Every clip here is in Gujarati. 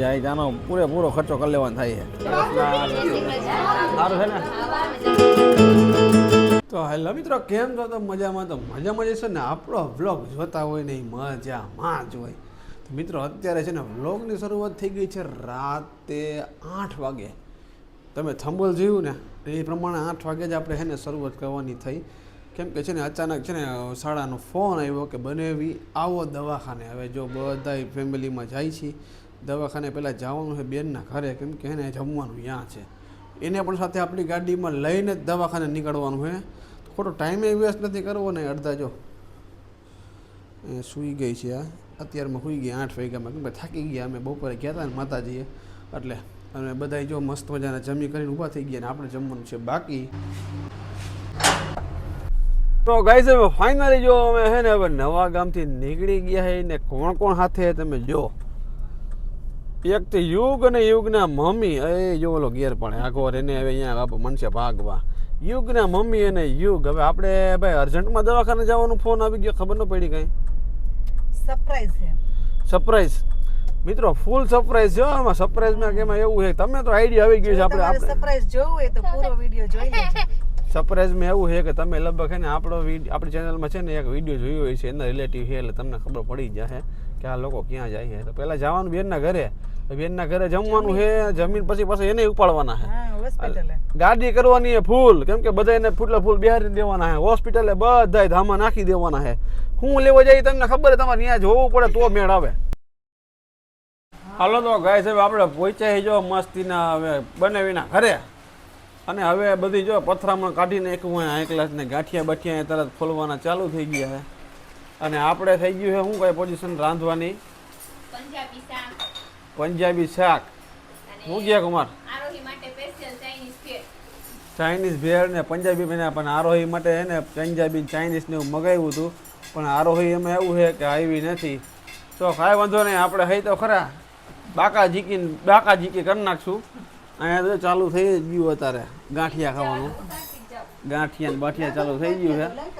જાય ત્યાંનો પૂરેપૂરો ખર્ચો કરી લેવાનો થાય છે. સારું છે ને? તો હેલો મિત્રો, કેમ છો? તો મજામાં? તો મજામાં છે ને? આપણો વ્લોગ જોતા હોય ને ઈ મજામાં જ હોય. તો મિત્રો, અત્યારે છે ને વ્લોગની શરૂઆત થઈ ગઈ છે રાતે આઠ વાગે. તમે થંબલ જોયું ને? એ પ્રમાણે આઠ વાગે જ આપણે છે ને શરૂઆત કરવાની થઈ. કેમ કે છે ને અચાનક છે ને શાળાનો ફોન આવ્યો કે બનેવી આવો દવાખાને. હવે જો બધાય ફેમિલીમાં જાય છે દવાખાને પહેલાં જવાનું છે બેનના ઘરે, કેમ કે એને જમવાનું ત્યાં છે. એને પણ સાથે આપણી ગાડીમાં લઈને જ દવાખાને નીકળવાનું છે. ખોટો ટાઈમે વેસ્ટ નથી કરવો ને અડધા જો. એ સૂઈ ગઈ છે આ. અત્યારમાં સૂઈ ગઈ આઠ વાગ્યામાં, કેમ કે થાકી ગયા અમે, બપોરે ગયા હતા ને માતાજીએ. એટલે અને બધાય જો મસ્ત મજાના જમી કરીને ઊભા થઈ ગયા ને આપણે જમવાનું છે બાકી. તો ગાઈસ ફાઇનલી જો અમે હે ને હવે નવા ગામથી નીકળી ગયા હે ને કોણ કોણ સાથે તમે જો. એક તો યુગ અને યુગના મમ્મી એ જો ઓલો ગેર પણ આખો એને હવે અહીંયા બાપુ મનશે ભાગવા. યુગના મમ્મી અને યુગ હવે આપણે ભાઈ અર્જન્ટમાં દવાખાને જવાનો ફોન આવી ગયો ખબર ન પડી કઈ? સરપ્રાઈઝ છે. સરપ્રાઈઝ મિત્રો ફૂલ સરપ્રાઈઝ જો આમાં સરપ્રાઈઝમાં કે એમાં એવું છે. તમને તો આઈડિયા આવી ગયું છે આપણે આપણે સરપ્રાઈઝ જોવું હોય તો પૂરો વિડિયો જોઈ લેજો. સરપ્રાઈઝમાં એવું છે કે તમે લગભગ છે ને આપણો આપણી ચેનલમાં છે ને એક વીડિયો જોયો હોય છે એના રિલેટિવ છે એટલે તમને ખબર પડી જશે. કે આ લોકો ક્યાં જાય છે તો પહેલાં જવાનું બેનના ઘરે. તો બેનના ઘરે જમવાનું છે જમીન પછી પછી એને ઉપાડવાના છે હા હોસ્પિટલે. ગાડી કરવાની છે ફૂલ. કેમ કે બધા એને ફૂટલા ફૂલ બિહારી દેવાના છે હોસ્પિટલે બધા ધામા નાખી દેવાના છે હું લેવા જાય તમને ખબર છે તમારે ત્યાં જોવું પડે તો મેળ આવે. હાલો તો ગાય સાહેબ આપણે પહોંચ્યા જો મસ્તીના હવે બનાવીના ઘરે. અને હવે બધી જો પથરામણ કાઢી નાખ્યું હોય આ ક્લાસ ને ગાંઠિયા બાઠિયા તરત ખોલવાના ચાલુ થઈ ગયા છે અને આપણે થઈ ગયું છે શું કઈ પોઝિશન રાંધવાની? પંજાબી શાક. પંજાબી શાક. હું ગયા કુમાર? ચાઇનીઝ ભેળ. ને પંજાબી બન્યા પણ આરોહી માટે હે ને પંજાબી ચાઇનીઝ ને એવું મગાવ્યું હતું. પણ આરોહી એમાં એવું છે કે આવી નથી. તો કાંઈ વાંધો નહીં આપણે હઈ તો ખરા. બાકા જીકી બાકા જીકી કરી નાખશું. અહીંયા તો ચાલુ થઈ જ ગયું અત્યારે ગાંઠિયા ખાવાનું. ગાંઠિયા ને બાઠિયા ચાલુ થઈ ગયું છે.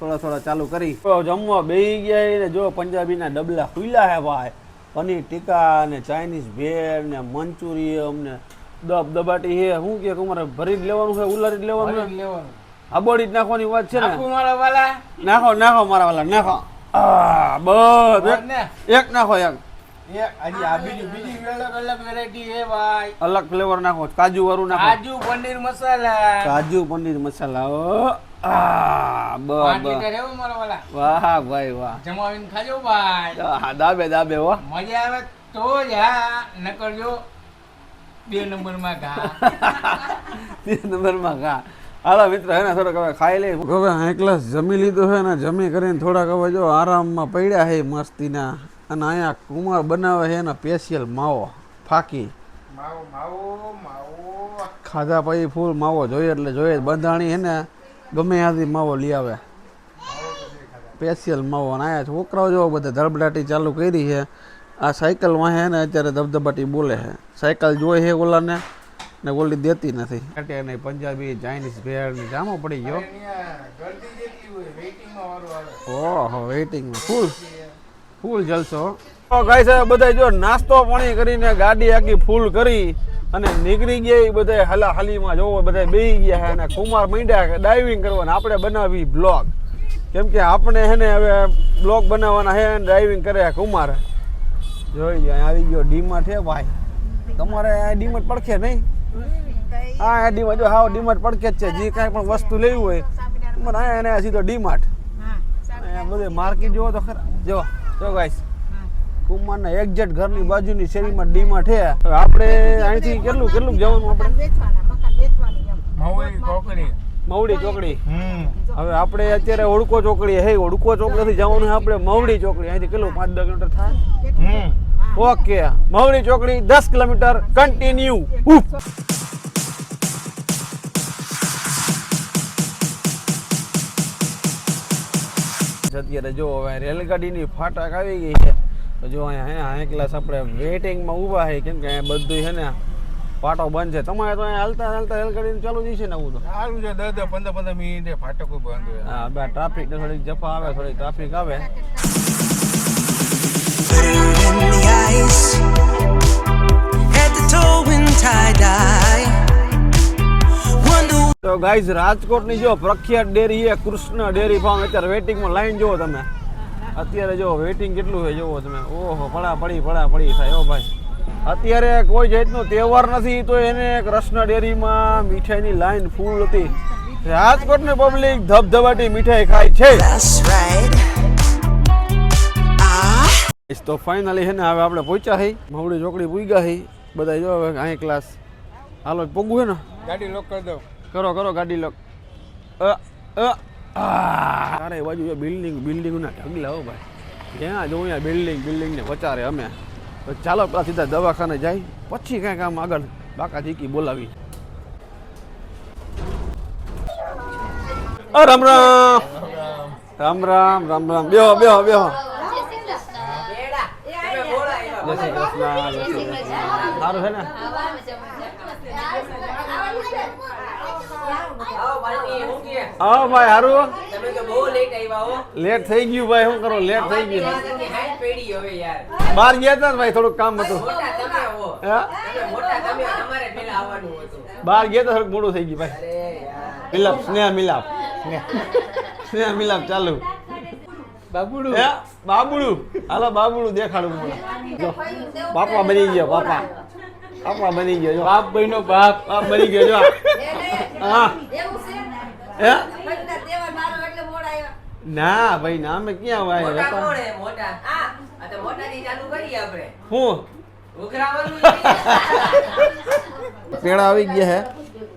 થોડા થોડા ચાલુ કરી. જમવા બેસી ગયા ને જો પંજાબીના ડબલા ખુલ્લા હે ભાઈ. પનીર ટીકા ને ચાઇનીઝ ભેળ ને મંચુરિયમ ને દબ દબાટી હે શું કે અમારે ભરી જ લેવાનું છે ઉલારી જ લેવાનું છે? આબોડી જ નાખવાની વાત છે ને? નાખો નાખો મારા વાલા નાખો. આ બસ એક- એક નાખો એક. અલગ ફ્લેવર નાખો કાજુ વાળું નાખો. કાજુ પનીર મસાલા. કાજુ પનીર મસાલા ઓ આ બ બ લીટર એવું મારા વાલા. વાહ ભાઈ વાહ. જમાવીને ખાજો ભાઈ. આ દાબે દાબે હો. મજા આવે તો જ હા. નકર જો બે નંબર ઘા. તે નંબરમાં ખા હાલો મિત્ર હે થોડોક હવે ખાઈ લઈ હવે એક જમી લીધું છે ને જમી કરીને થોડાક હવે જો આરામમાં પડ્યા છે મસ્તીના. અને અહીંયા કુમાર બનાવે છે એના સ્પેશિયલ માવો ફાકી. માવો માવો માવો. ખાધા પછી ફૂલ માવો જોઈએ એટલે જોઈએ બંધાણી છે ને ગમે ત્યાંથી માવો લઈ આવે. સ્પેશિયલ માવો. અને આયા છોકરાઓ જો બધા ધડબડાટી ચાલુ કરી છે. આ સાયકલ વાહે ને અત્યારે ધબધબાટી બોલે છે. સાયકલ જોઈ છે ઓલાને ને ઓલી દેતી નથી. એટલે નહીં પંજાબી ચાઇનીઝ ભેળ ને જામો પડી ગયો. ઓહો વેઇટિંગમાં ફૂલ ફૂલ જલસો. તો ગાય સાહેબ બધા જો નાસ્તો પાણી કરીને ગાડી આખી ફૂલ કરી. અને નીકળી ગયા એ બધા હલા હાલીમાં જોવો બધા બેહી ગયા હે અને કુમાર માંડ્યા ડાઇવિંગ કરવાના. આપણે બનાવી બ્લોગ કેમ કે આપણે હે ને હવે બ્લોગ બનાવવાના હે ડ્રાઇવિંગ કરે કુમાર. જોઈ જાય આવી ગયો. ડીમાર્ટ છે ભાઈ. તમારે આ ડીમાર્ટ પડખે નહીં? હા આ ડીમાર્ટ જો હાવ ડીમાર્ટ પડખે જ છે. જે કાંઈ પણ વસ્તુ લેવી હોય તમારે અહીંયા એને સીધો ડીમાર્ટ. બધે માર્કેટ જોવો તો ખરા. જો જો ગાઈસ કુમારના એક્ઝેક્ટ ઘરની બાજુની શેરીમાં ડીમાર્ટ છે હવે આપણે અહીંથી કેટલું કેટલું જવાનું આપણે? મવડી ચોકડી. હવે આપણે અત્યારે ઓળકો ચોકડી હે ઓળકો ચોકડીથી જવાનું આપણે મવડી ચોકડી. અહીંથી કેટલું? પાંચ દસ કિલોમીટર થાય? ઓકે. મવડી ચોકડી દસ કિલોમીટર કન્ટિન્યુ અત્યારે જો હવે રેલગાડીની ફાટક આવી ગઈ છે. જો અહીંયા હે અહીંયા ક્લાસ આપણે વેટિંગમાં ઊભા છે કેમ કે અહીંયા બધું છે ને પાટો બંધ છે. તમારે તો અહીંયા હાલતા હાલતા હેલ કરીને ચાલુ જ છે ને આવું તો? સારું છે દસ દસ પંદર પંદર મિનિટે ફાટક બંધ હોય હા બે ટ્રાફિક થોડીક જફા આવે થોડીક ટ્રાફિક આવે. તો ગાઈઝ રાજકોટની જો પ્રખ્યાત ડેરી છે કૃષ્ણ ડેરી ફાર્મ અત્યારે વેટિંગમાં લાઈન જુઓ તમે. અત્યારે જો વેટિંગ કેટલું છે જોવો તમે. ઓહો પડા પડી પડા પડી થાય ઓ ભાઈ. અત્યારે કોઈ જાતનો તહેવાર નથી તો એને કૃષ્ણ ડેરીમાં મીઠાઈની લાઈન ફૂલ હતી. રાજકોટની પબ્લિક ધબધબાટી મીઠાઈ ખાય છે. તો ફાઇનલી છે ને હવે આપણે પહોંચ્યા હઈ મવડી ચોકડી પૂગ્યા હઈ બધા જો હવે અહીં ક્લાસ હાલો પોગવું હે ને? ગાડી લોક કરી દો કરો કરો ગાડી લોક અ અ. આ અરે બાજુ બિલ્ડિંગ બિલ્ડિંગ ના ઢગલા હો ભાઈ. જ્યાં જોઉં ત્યાં બિલ્ડિંગ બિલ્ડિંગ ને વચારે અમે. તો ચાલો પેલા સીધા દવાખાને જાય પછી કાંઈક આમ આગળ બાકા ચીકી બોલાવી. અ રામ રામ. રામ રામ રામ રામ. બેહો બેહો બેહો. જય જય શ્રી કૃષ્ણ. સારું છે ને? આવો ભાઈ હારું તમે તો બહુ લેટ આવ્યા હો. લેટ થઈ ગયું ભાઈ શું કરો? લેટ થઈ ગયું. હવે યાર. બહાર ગયા હતા ને ભાઈ થોડુંક કામ હતું. મોટા તમે હો. તમે મોટા તમે તમારે પેલા આવવાનું હતું. બહાર ગયા હતા થોડુંક મોડું થઈ ગયું ભાઈ. અરે મિલાપ સ્નેહ મિલાપ. સ્નેહ. સ્નેહ મિલાપ ચાલુ. બાબુડું. હે? બાબુડું. હાલો બાબુડું દેખાડું મને. જો બાપા બની ગયો બાપા. બાપા બની ગયો જો. બાપ ભાઈનો બાપ. બાપ બની ગયો જો. હા. હે? ના ભાઈ ના અમે ક્યાં વાય મોટા આ તો મોટા થી ચાલુ કરીએ આપણે. હું? પેડા આવી ગયા હે.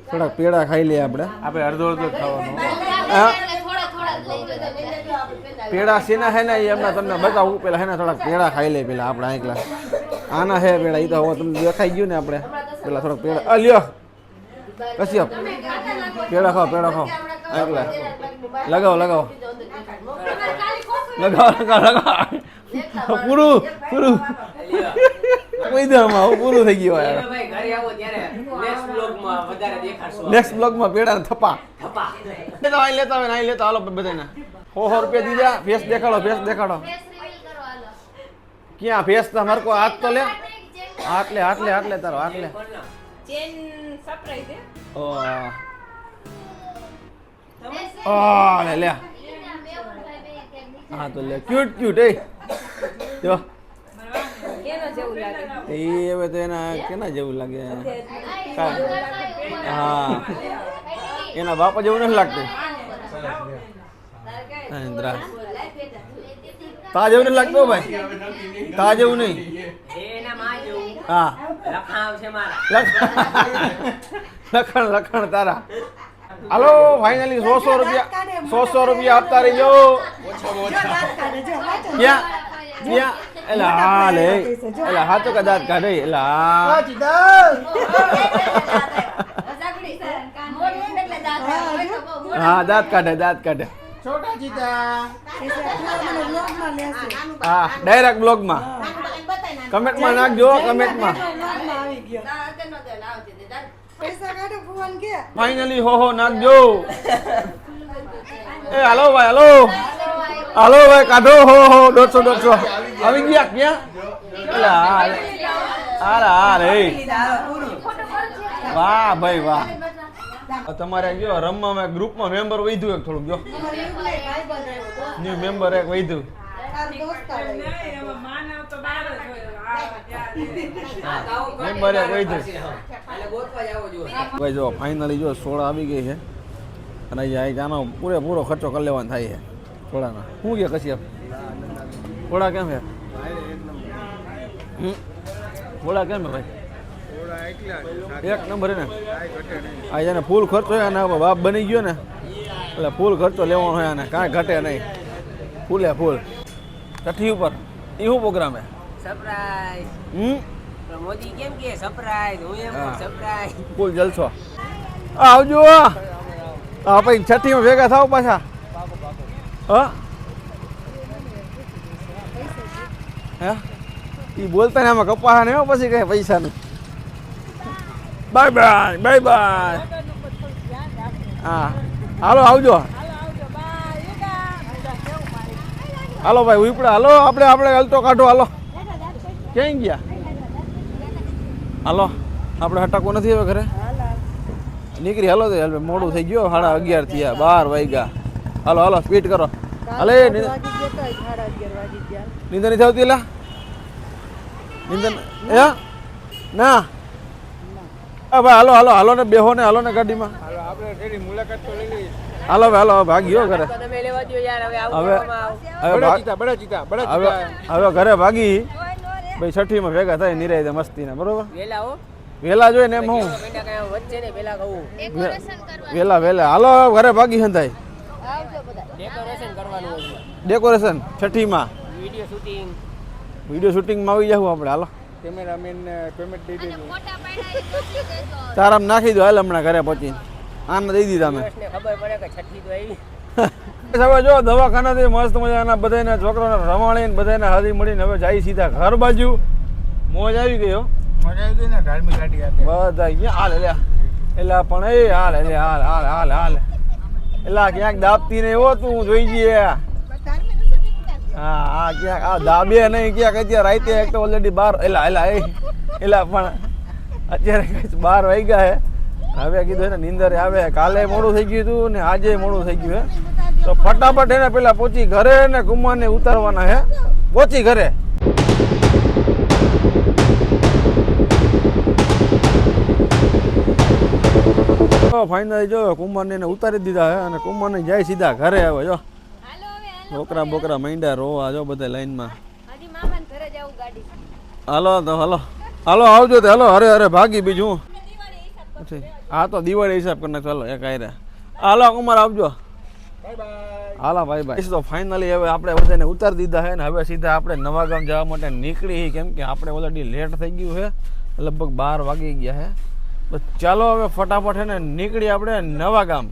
થોડાક પેડા ખાઈ લઈએ આપણે. આપણે અડધો અડધો ખાવાનું. હા. પેડા શેના હે ને? એ એમના તમને બતાવું. પેલા હે ને થોડાક પેડા ખાઈ લે પેલા આપણે એકલા. આના હે પેડા એ તો હવે તમને દેખાઈ ગયું ને આપણે. પેલા થોડાક પેડા. આ લ્યો કશી આપ પેડા ખાઓ પેડા ખાઓ. આ લગાવો લગાવો. લગાવો લગાવો લગાવો. પૂરું પૂરું. કોઈ પૂરું થઈ ગયું યાર. ભાઈ ઘરે આવો ત્યારે નેક્સ્ટ બ્લોગમાં વધારે દેખાડશો નેક્સ્ટ બ્લોગમાં પેડા થપ્પા. થપા લેતા હોય લેતા હોય લેતા હાલો બધાને. સો સો રૂપિયા દીધા. ફેસ દેખાડો ફેસ દેખાડો. ક્યાં? ફેસ તમારે કોઈ હાથ તો લે. હાથ લે હાથ લે હાથ લે તારો હાથ લે. ચેન સરપ્રાઈઝ હે ઓ. આ લે લે. હા તો લે. ક્યુટ ક્યુટ એ. જો. કેનો જેવું લાગે? એ હવે તો એના કેના જેવું લાગે? હા. એના બાપા જેવું નથી લાગતું. તા જેવું નથી લાગતું ભાઈ. તા જેવું નહીં. હા. લખાવ છે મારા લખણ લખણ તારા. હાલો ફાઇનલી સો સો રૂપિયા સો સો રૂપિયા આપતા રહીજો ક્યાં ક્યાં એલા હા લે. એલા હાથો કા દાંત કાઢે એલા. હા. હા દાંત કાઢે દાંત કાઢે. હા ડાયરેક્ટ બ્લોગમાં. કમેન્ટમાં નાખજો કમેન્ટમાં. ફાઇનલી હો હો નાખજો. એ હાલો ભાઈ હાલો. હાલો ભાઈ કાઢો હો હો દોઢસો દોઢસો. આવી ગયા ક્યાં? હાર હાલ. એ. વાહ ભાઈ વાહ. તમારે જો રમવામાં ગ્રુપમાં મેમ્બર વધ્યું એક થોડુંક ગયો ન્યુ મેમ્બર એક વધ્યું. મેમ્બર જો ફાઇનલી જો સોડા આવી ગઈ છે. અને અહીંયા આનો પૂરેપૂરો ખર્ચો કરી લેવાનો થાય છે. થોડાનો. શું કે કશ્યપ થોડા કેમ છે? સોડા કેમ ભાઈ? એક નંબર ને? આ જેને ફૂલ ખર્ચો હોય અને બાપ બની ગયો ને, એટલે ફૂલ ખર્ચો લેવાનો હોય અને કાંઈ ઘટે નહીં. ફૂલે ફૂલ. ચઠ્ઠી ઉપર. એ શું પ્રોગ્રામ છે? સરપ્રાઈઝ હમ? મોદી કેમ કે સરપ્રાઈઝ હું એમ. સરપ્રાઈઝ ફૂલ જલસો. આવજો. હા પછી છઠ્ઠીમાં ભેગા થાવ પાછા. હા? હા? એ બોલતા ને આમાં કપાસા ને હો પછી પૈસા નું બાય બાય બાય બાય. હા. હાલો આવજો. હાલો ભાઈ ઉપડે. હાલો આપણે આપણે હલતો કાઢો હાલો. ક્યાં ગયા? હાલો આપણે હટાકો નથી હવે ઘરે? નીકળી હાલો તો હાલ મોડું થઈ ગયું સાડા અગિયાર થયા બાર વાગ્યા. હાલો હાલો સ્પીડ કરો. હાલે નિંદર નથી આવતી એલા? નિંદર એ ના? હા ભાઈ હાલો હાલો હાલો ને બેહો ને હાલો ને ગાડીમાં. હાલો આપણે તેની મુલાકાત તો લઈ લઈએ. હાલો હવે હાલો ભાગ્યો ઘરે. તમે લેવા દો યાર હવે હવે હવે બડા ભાગ- ચીતા બડા ચીતા બડા હવે ચીતા. હવે ઘરે ભાગી. ભાઈ છઠ્ઠીમાં ભેગા થાય નિરાય મસ્તીના બરોબર? વેલા હો. વેલા જોઈને એમ હું? વચ્ચે ને વેલા કહું. વેલા વેલા. હાલો ઘરે ભાગી હંધાય. ડેકોરેશન કરવાનું હોય. ડેકોરેશન છઠ્ઠીમાં. વીડિયો શૂટિંગ વીડિયો શૂટિંગમાં આવી જાવ આપણે હાલો. કેમેરામેન પેમેન્ટ દઈ દેજો. તારામ નાખી દો હાલ હમણાં ઘરે પહોંચીને. આમ દઈ દીધા મેં ખબર પડે કે છઠ્ઠી તો આવી. હવે જો દવાખાનાથી મસ્ત મજાના બધાના છોકરાને રમાડીને બધાને હારી મળીને હવે જાય સીધા ઘર બાજુ. મોજ આવી ગયો મજા આવી ગઈ ને ધાર્મિક ગાડી આપે. બધા અહીંયા હાલ એટલે એલા પણ એ હાલ એટલે હાલ હાલ હાલ હાલ. એટલે ક્યાંક દાબતી ને એવો તું જોઈ જઈએ. હા હા ક્યાંક આ દાબે નહીં ક્યાંક અત્યારે રાતે એક તો ઓલરેડી બાર એલા એલા એ એલા પણ અત્યારે બાર વાગ્યા હે. હવે કીધું ને નીંદર આવે. કાલે મોડું થઈ ગયું હતું ને આજે મોડું થઈ ગયું હે. તો ફટાફટ એને પેલા પહોંચી ઘરે ને ગુમાને ઉતારવાના હે. પહોંચી ઘરે. ફાઇનલ જો કુમારને એને ઉતારી દીધા હે અને કુમારને જાય સીધા ઘરે આવે જો. બોકરા બોકરા માંડ્યા રોવા જો બધા લાઈનમાં હાલો તો હાલો. હાલો આવજો તે હાલો અરે અરે ભાગી બીજું. હા તો દિવાળી હિસાબ કરી નાખો હાલો એક આયરા હાલો કુમાર આવજો. હાલા ભાઈ ભાઈ તો ફાઇનલી હવે આપણે બધાને ઉતાર દીધા છે ને હવે સીધા આપણે નવા ગામ જવા માટે નીકળી કેમ કે આપણે ઓલરેડી લેટ થઈ ગયું છે. લગભગ બાર વાગી ગયા છે. તો ચાલો હવે ફટાફટ ને નીકળી આપણે નવા ગામ.